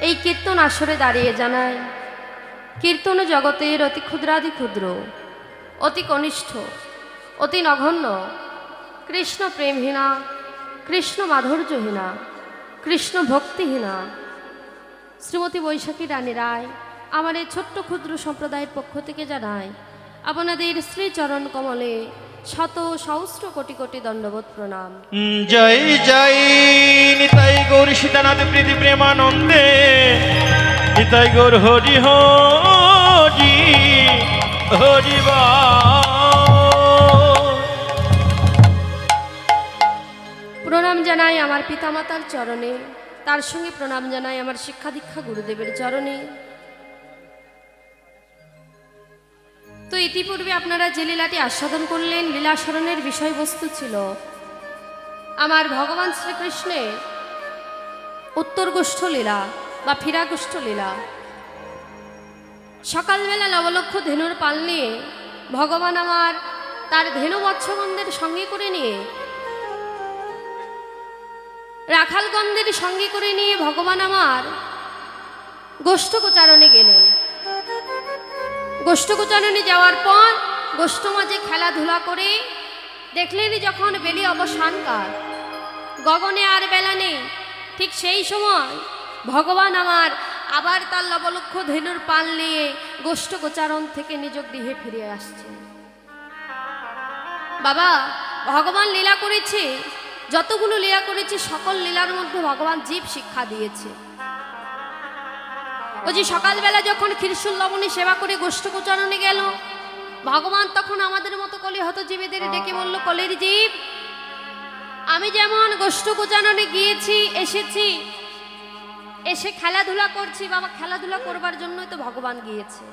এই কীর্তন আসরে দাঁড়িয়ে জানায় কীর্তন জগতের অতি ক্ষুদ্রাদি ক্ষুদ্র, অতি কনিষ্ঠ, অতি নগণ্য। কৃষ্ণ প্রেমহীনা, কৃষ্ণ মাধুর্যহীনা, কৃষ্ণ ভক্তিহীনা। শ্রীমতী বৈশাখী রানী রায় আমার এই ছোট্ট ক্ষুদ্র সম্প্রদায়ের পক্ষ থেকে জানায় আপনাদের শ্রীচরণ কমলে শত সহস্র কোটি কোটি দণ্ডবোধ প্রণাম। জয় জয় নিতাই গৌর সীতানাথ প্রীতি প্রেমানন্দে। নিতাই গৌর হরি হরি হরি প্রণাম জানাই আমার পিতামাতার চরণে। তার সঙ্গে প্রণাম জানাই আমার শিক্ষা দীক্ষা গুরুদেবের চরণে। তো ইতিপূর্বে আপনারা যে লীলাটি আস্বাদন করলেন লীলা স্মরণের বিষয়বস্তু ছিল। আমার ভগবান শ্রীকৃষ্ণের উত্তর গোষ্ঠ লীলা বা ফিরাগোষ্ঠ লীলা। সকালবেলা নবলক্ষ ধেনুর পাল নিয়ে ভগবান আমার তার ধেনু মৎস্যগন্ধের সঙ্গে করে নিয়ে রাখালগন্ধের সঙ্গে করে নিয়ে ভগবান আমার গোষ্ঠ গোষ্ঠগোচারণে গেলেন। গোষ্ঠগোচারণে যাওয়ার পর গোষ্ঠ মাঝে খেলাধুলা করে দেখলেন যখন বেলি অবসানকাল গগনে আর বেলা নেই। ঠিক সেই সময় ভগবান আমার আবার তার লবলক্ষ ধেনুর পাল নিয়ে গোষ্ঠগোচারণ থেকে নিজ গৃহে ফিরে আসছে বাবা, ভগবান লীলা করেছে। যতগুলো লীলা করেছে, সকল লীলার মধ্যে ভগবান জীব শিক্ষা দিয়েছে। ও যে সকালবেলা যখন খিরসুল লবণী সেবা করে গোষ্ঠগোচরণে গেল ভগবান তখন আমাদের মতো কলি হত জীবীদের ডেকে বলল কলির জীব আমি যেমন গোষ্ঠগোচরণে গিয়েছি এসেছি এসে খেলাধুলা করছি বাবা খেলাধুলা করবার জন্যই তো ভগবান গিয়েছে।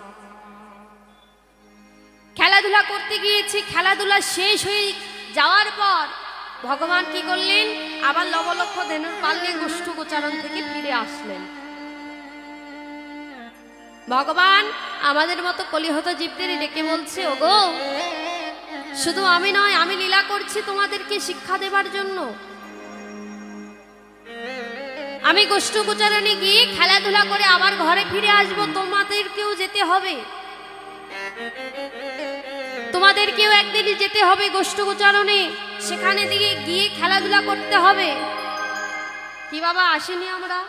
খেলাধুলা করতে গিয়েছি খেলাধুলা শেষ হয়ে যাওয়ার পর ভগবান কি করলেন? আবার লবলক্ষ ধেনুর পাল্লে গোষ্ঠ গোচারণ থেকে ফিরে আসলেন। ভগবান, আমাদের মতো কলিহত জীবদের ডেকে বলছে, ওগো, শুধু আমি নয়, আমি লীলা করছি তোমাদেরকে শিক্ষা দেবার জন্য। আমি গোষ্ঠ গোচারণে গিয়ে খেলাধুলা করে আবার ঘরে ফিরে আসব, তোমাদেরকেও যেতে হবে। তোমাদেরকেও একদিন যেতে হবে গোষ্ঠ গোচারণে, সেখানে দিয়ে গিয়ে খেলাধুলা করতে হবে। কি বাবা, আসেনি আমরা?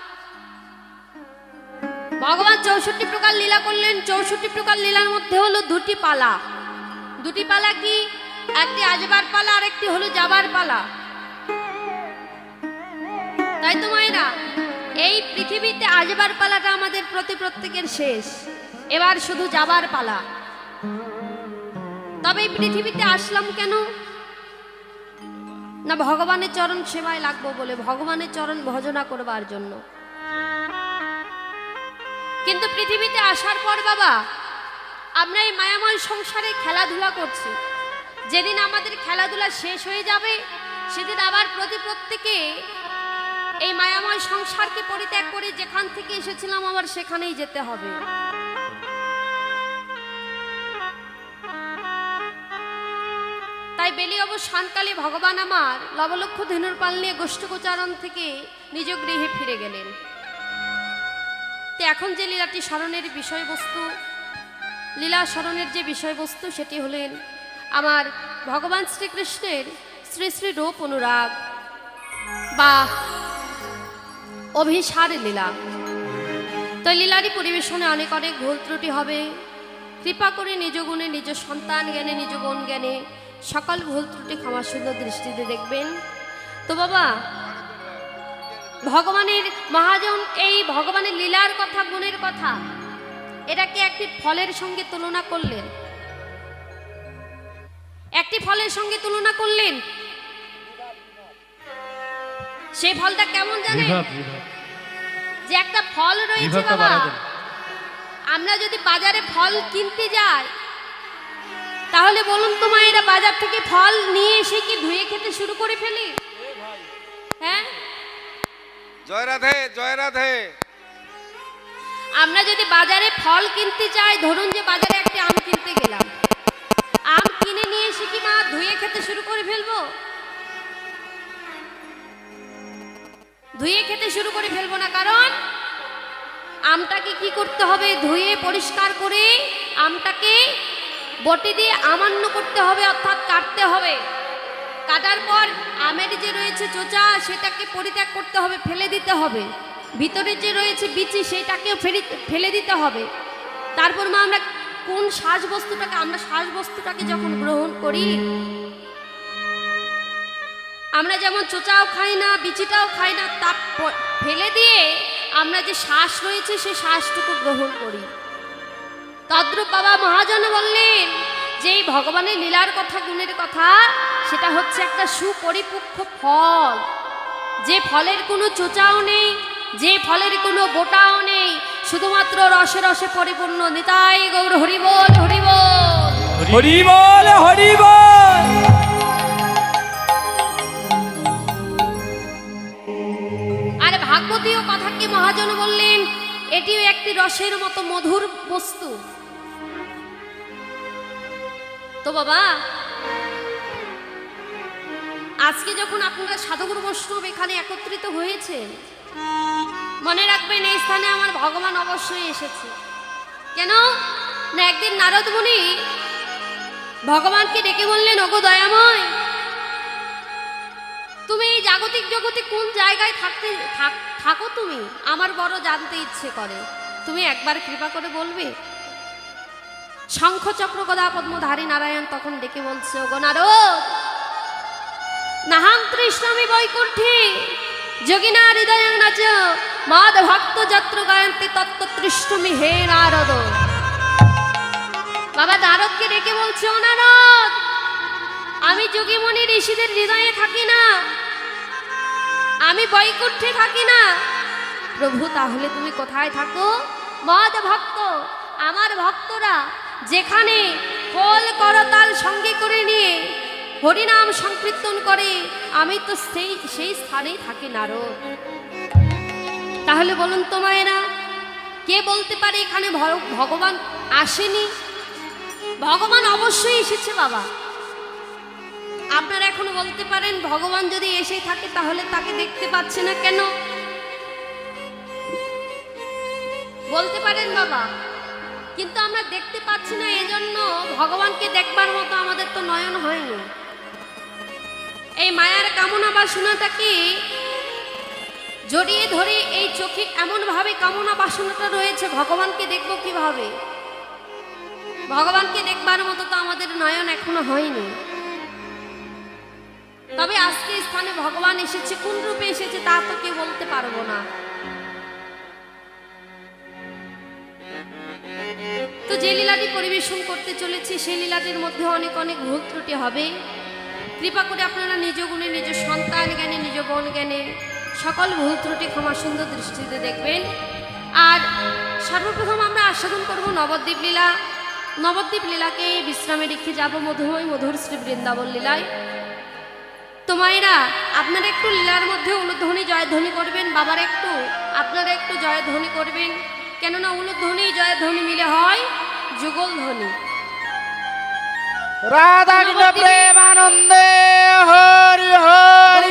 ভগবান চৌষট্টি প্রকার লীলা করলেন। চৌষট্টি প্রকার লীলার মধ্যে হলো দুটি পালা। দুটি পালা কি? একটি আজবার পালা আর একটি হলো যাবার পালা। তাই তো মায়েরা, এই পৃথিবীতে আজবার পালাটা আমাদের প্রতি প্রত্যেকের শেষ। এবার শুধু যাবার পালা। তবে এই পৃথিবীতে আসলাম কেন? না, ভগবানের চরণ সেবায় লাগবো বলে, ভগবানের চরণ ভজনা করবার জন্য। কিন্তু পৃথিবীতে আসার পর, বাবা, আমরা এই মায়াময় সংসারে খেলাধুলা করছি। যেদিন আমাদের খেলাধুলা শেষ হয়ে যাবে, সেদিন আবার প্রতি প্রত্যেকে এই মায়াময় সংসারকে পরিত্যাগ করে যেখান থেকে এসেছিলাম, আবার সেখানেই যেতে হবে। তাই বেলি অবসানকালে ভগবান আমার লবলক্ষ ধেনুর পাল নিয়ে গোষ্ঠগোচারণ থেকে নিজ গৃহে ফিরে গেলেন। এখন যে লীলাটি স্মরণের বিষয়বস্তু, লীলা স্মরণের যে বিষয়বস্তু সেটি হলেন আমার ভগবান শ্রীকৃষ্ণের শ্রী শ্রী রূপ অনুরাগ বা অভিসার লীলা। তো লীলারই পরিবেশনে অনেক অনেক ভুল ত্রুটি হবে। কৃপা করে নিজ গুণে, নিজ সন্তান জ্ঞানে, নিজ গুণ জ্ঞানে সকল ভুল ত্রুটি ক্ষমা সুন্দর দৃষ্টিতে দেখবেন। তো বাবা ভগবানের মহাজন এই ভগবানের লীলার কথা গুণের কথা এটাকে একটি ফলের সঙ্গে তুলনা করলেন। একটি ফলের সঙ্গে তুলনা করলেন। সেই ফলটা কেমন জানেন? যে একটা ফল রয়েছে বাবা। আমরা যদি বাজারে ফল কিনতে যাই তাহলে বলুন তো মায়েরা বাজার থেকে ফল নিয়ে এসে কি ধুয়ে খেতে শুরু করে ফেলি? হ্যাঁ? জয় রাধে জয় রাধে। আমরা যদি বাজারে ফল কিনতে চাই, ধরুন যে বাজারে একটি আম কিনতে গেলাম। আম কিনে নিয়ে এসে কি মা ধুয়ে খেতে শুরু করে ফেলব? ধুয়ে খেতে শুরু করে ফেলব না, কারণ আমটাকে কি করতে হবে? ধুয়ে পরিষ্কার করে আমটাকে বটি দিয়ে আমান্য করতে হবে, অর্থাৎ কাটতে হবে। কাটার পর আমের যে রয়েছে চোচা, সেটাকে পরিত্যাগ করতে হবে, ফেলে দিতে হবে। ভিতরে যে রয়েছে বিচি, সেটাকেও ফেরি, ফেলে দিতে হবে। তারপর মা, আমরা কোন শ্বাস বস্তুটাকে আমরা শ্বাস বস্তুটাকে যখন গ্রহণ করি, আমরা যেমন চোচাও খাই না, বিচিটাও খাই না তা ফেলে দিয়ে আমরা যে শ্বাস রয়েছে, সে শ্বাসটুকু গ্রহণ করি। তদ্রূপ বাবা মহাজন বললেন যে এই ভগবানের লীলার কথা গুণের কথা সেটা হচ্ছে একটা সুপরিপক্ষ ফল। যে ফলের কোনো চোচাও নেই যে ফলের কোনো গোটাও নেই শুধুমাত্র রসে রসে পরিপূর্ণ নিতাই গৌর হরিবল হরিবল। হরি বল হরি বল আর ভাগবতীয় কথাকে মহাজন বললেন এটিও একটি রসের মতো মধুর বস্তু। তো বাবা, আজকে যখন আপনারা সাধুগুরু বৈষ্ণব এখানে একত্রিত হয়েছেন মনে রাখবেন এই স্থানে আমার ভগবান অবশ্যই এসেছে। কেন? না, একদিন নারদ মুনি ভগবানকে ডেকে বললেন, ওগো দয়াময়, তুমি এই জাগতিক জগতে কোন জায়গায় থাকতে, থাক- থাকো তুমি? আমার বড় জানতে ইচ্ছে করে। তুমি একবার কৃপা করে বলবে? শঙ্খ চক্র গদা পদ্মধারী নারায়ণ তখন ডেকে বলছে ও নারদ নাহাং তৃষ্ণামি বৈকুণ্ঠে, যোগিনা হৃদয় নাচ, মাদ ভক্ত যাত্র গায়ন্তে তত্ত্ব তৃষ্ণমি হে নারদ। বাবা নারদকে ডেকে বলছে, ও নারদ, আমি যোগীমণি ঋষিদের হৃদয়ে থাকি না, আমি বৈকুণ্ঠে থাকি না। প্রভু, তাহলে তুমি কোথায় থাকো? মদ ভক্ত, আমার ভক্তরা যেখানে খোল করতাল সঙ্গে করে নিয়ে হরিনাম সংকীর্তন করে, আমি তো সেই সেই স্থানেই থাকি নারদ। তাহলে বলুন তো মায়েরা, কে বলতে পারে এখানে ভগবান আসেনি? ভগবান অবশ্যই এসেছে বাবা। আপনারা এখনও বলতে পারেন, ভগবান যদি এসে থাকে তাহলে তাকে দেখতে পাচ্ছে না কেন? বলতে পারেন বাবা। কিন্তু আমরা দেখতে পাচ্ছি না, এজন্য ভগবানকে দেখবার মতো আমাদের তো নয়ন হয়নি এই মায়ার কামনা বাসনাটাকে জড়িয়ে ধরে এই চোখে এমনভাবে কামনা বাসনাটা রয়েছে, ভগবানকে দেখব কীভাবে? ভগবানকে দেখবার মতো তো আমাদের নয়ন এখনও হয়নি। তবে আজকে স্থানে ভগবান এসেছে, কোন রূপে এসেছে তা তো কেউ বলতে পারব না। যে লীলাটি পরিবেশন করতে চলেছি, সেই লীলাটির মধ্যে অনেক অনেক ভুল ত্রুটি হবে। কৃপা করে আপনারা নিজ গুণে, নিজ সন্তান জ্ঞানে, নিজ বোন জ্ঞানে সকল ভুল ত্রুটি ক্ষমা সুন্দর দৃষ্টিতে দেখবেন। আর সর্বপ্রথম আমরা আস্বাদন করব নবদ্বীপ লীলা। নবদ্বীপ লীলাকে বিশ্রামে রেখে যাব মধুময়, মধুর শ্রী বৃন্দাবন লীলায়। তো মায়েরা, আপনারা একটু লীলার মধ্যে উলুধ্বনি, জয়ধ্বনি করবেন। বাবার একটু, আপনারা একটু জয়ধ্বনি করবেন। কেননা উলুধ্বনি, জয়ধ্বনি মিলে হয় যুগল ধ্বনি। রাধা কৃষ্ণ প্রেমানন্দে হরি হরি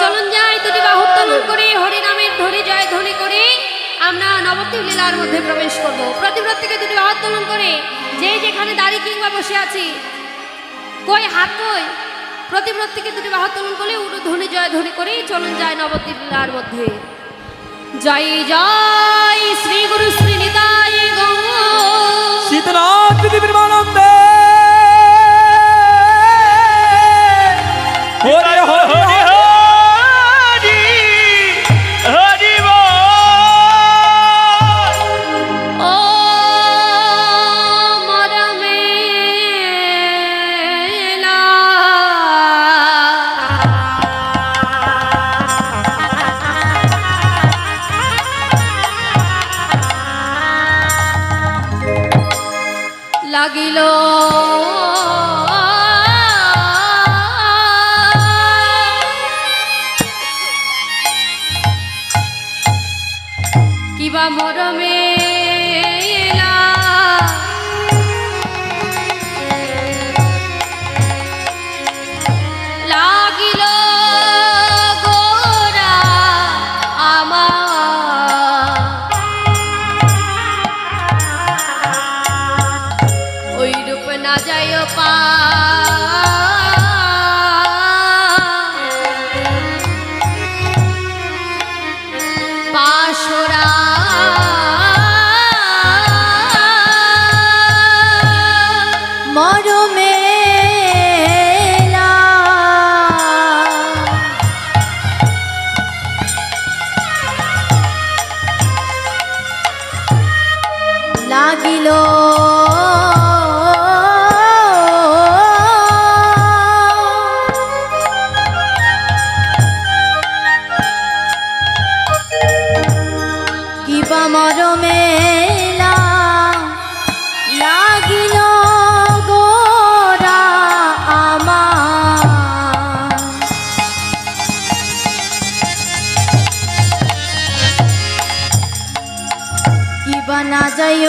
চলুন যাই দুটি বাহু উত্তোলন করে হরি নামের ধ্বনি জয় ধ্বনি করে। আমরা নবদ্বীপ লীলার মধ্যে প্রবেশ করব। প্রতিব্রত থেকে দুটি বাহু উত্তোলন করে। যে যেখানে দাঁড়িয়ে কিংবা বসে আছি কই হাত কই? প্রতিব্রত থেকে দুটি বাহু উত্তোলন করে উড়ু ধ্বনি জয় ধ্বনি করে। চলুন যায় নবদ্বীপ লীলার মধ্যে। জয় জয় শ্রী গুরু শ্রী নিতাই শীতনাথ পৃথিবীর মানন্দে কিবা মরমেলা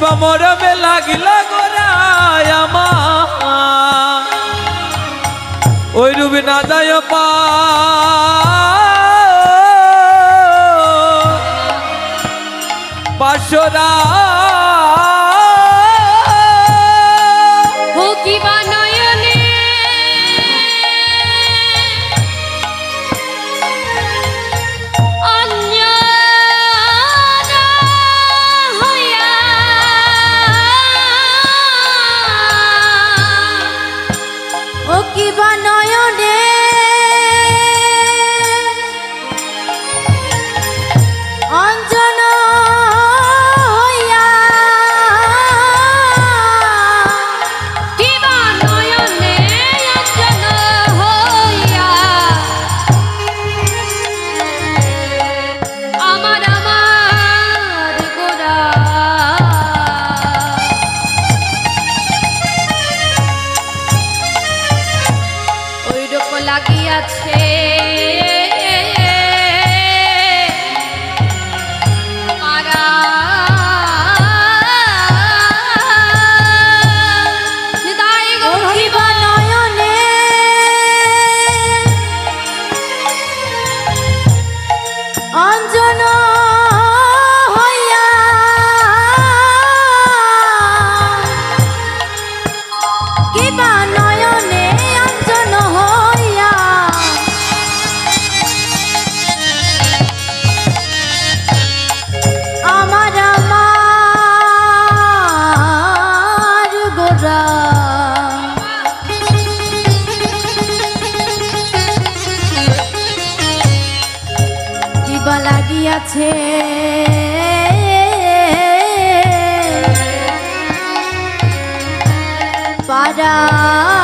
কিবা মরমে লাগিল গোরায় আমার ওই রূপে না যায় পা। পাশরা 啊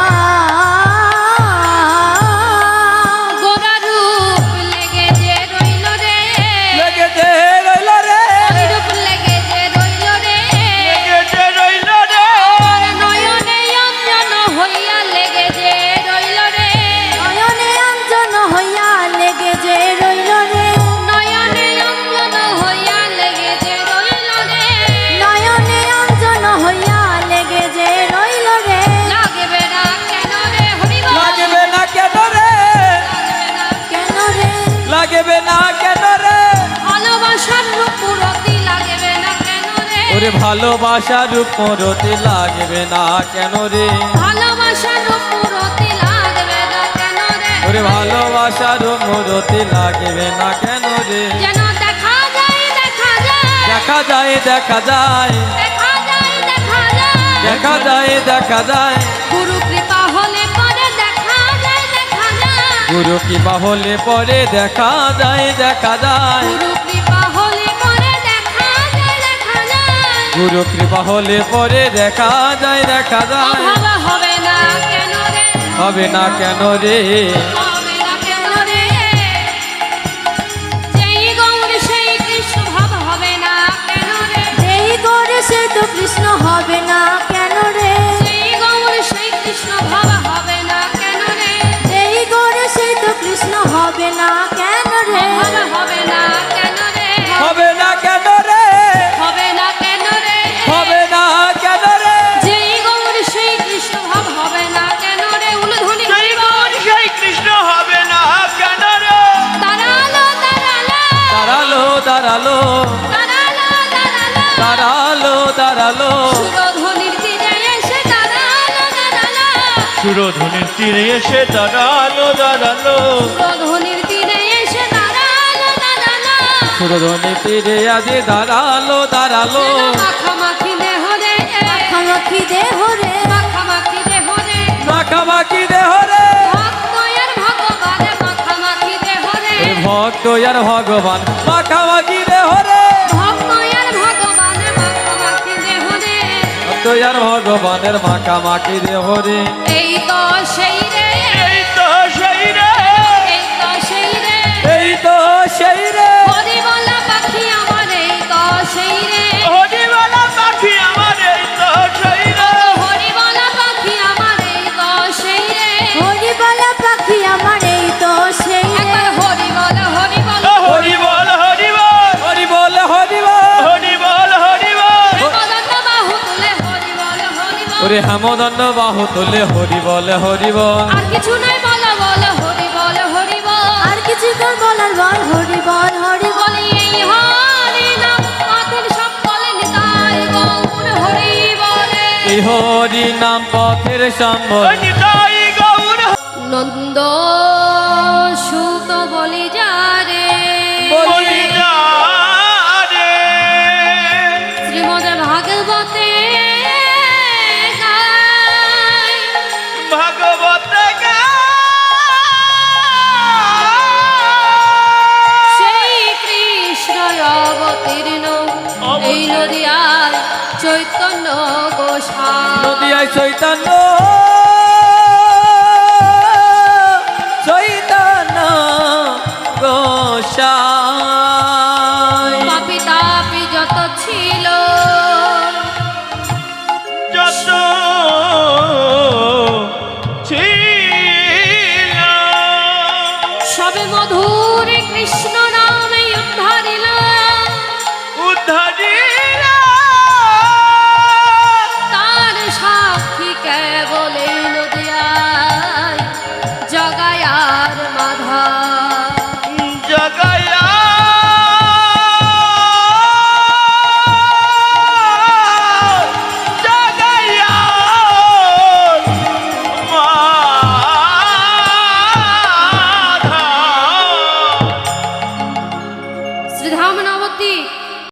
ওরে ভালোবাসার উপরতে লাগবে না কেন রে? ভালোবাসার উপরতে লাগবে না কেন রে? ওরে ভালোবাসার উপরতে লাগবে না কেন রে? যেন দেখা যায় দেখা যায়। দেখা যায় দেখা যায়। দেখা যায় দেখা যায়। গুরু কৃপা হলে পরে দেখা যায় দেখা যায়। গুরু কৃপা হলে পরে দেখা যায় দেখা যায়। গুরু কৃপা হলে পরে দেখা যায় দেখা যায়। হবে না কেন রে? হবে না কেন রে? হবে না কেন রে? যেই গৌর সেই কৃষ্ণ ভাব হবে না কেন রে? এই করে সে তো কৃষ্ণ হবে না কেন রে? গৌর সেই কৃষ্ণ ভাব হবে না কেন রে? এই করে সে তো কৃষ্ণ হবে না কেন রে? হবে দাঁড়াল। সুরধ্বনির তীরে এসে দাঁড়াল দাঁড়াল। সুরধনির তীরে এসে দাঁড়াল দাঁড়াল। সুরধনি তীরে আজি দাঁড়াল দাঁড়াল। মাখামাখি দেহ রে খামাখি দেহ রে। মাখামাখি দেহ রে। মাখামাখি দেহ রে। মাখামাখি দেহ রে। ভক্ত আর ভগবান মাখামাখি ভগবানের মাখামাখি দেহ রে এই তো সেই রে। এই তো সেই রে। এই তো সেই রে। এই তো সেই রে। হরি বলা পাখি আমার এই তো সেই রে। ওরে হেমদন্ড বাহু তুলে হরি বল হরি বল। আর কিছু নাই বলা বল হরি বল হরি বল। আর কিছু বলার বল হরি বল হরি বল। এই হরি নাম পথের সকলে নিতাই গৌর হরি বলে। এই হরি নাম পথের সম্বল। নিতাই গৌর। নন্দ যায় চৈতন্য। চৈতন্য গোসাই। পাপি তাপি যত ছিল। যত ছিল। সবে মধুর কৃষ্ণ নামে উদ্ধারিল। উদ্ধারিল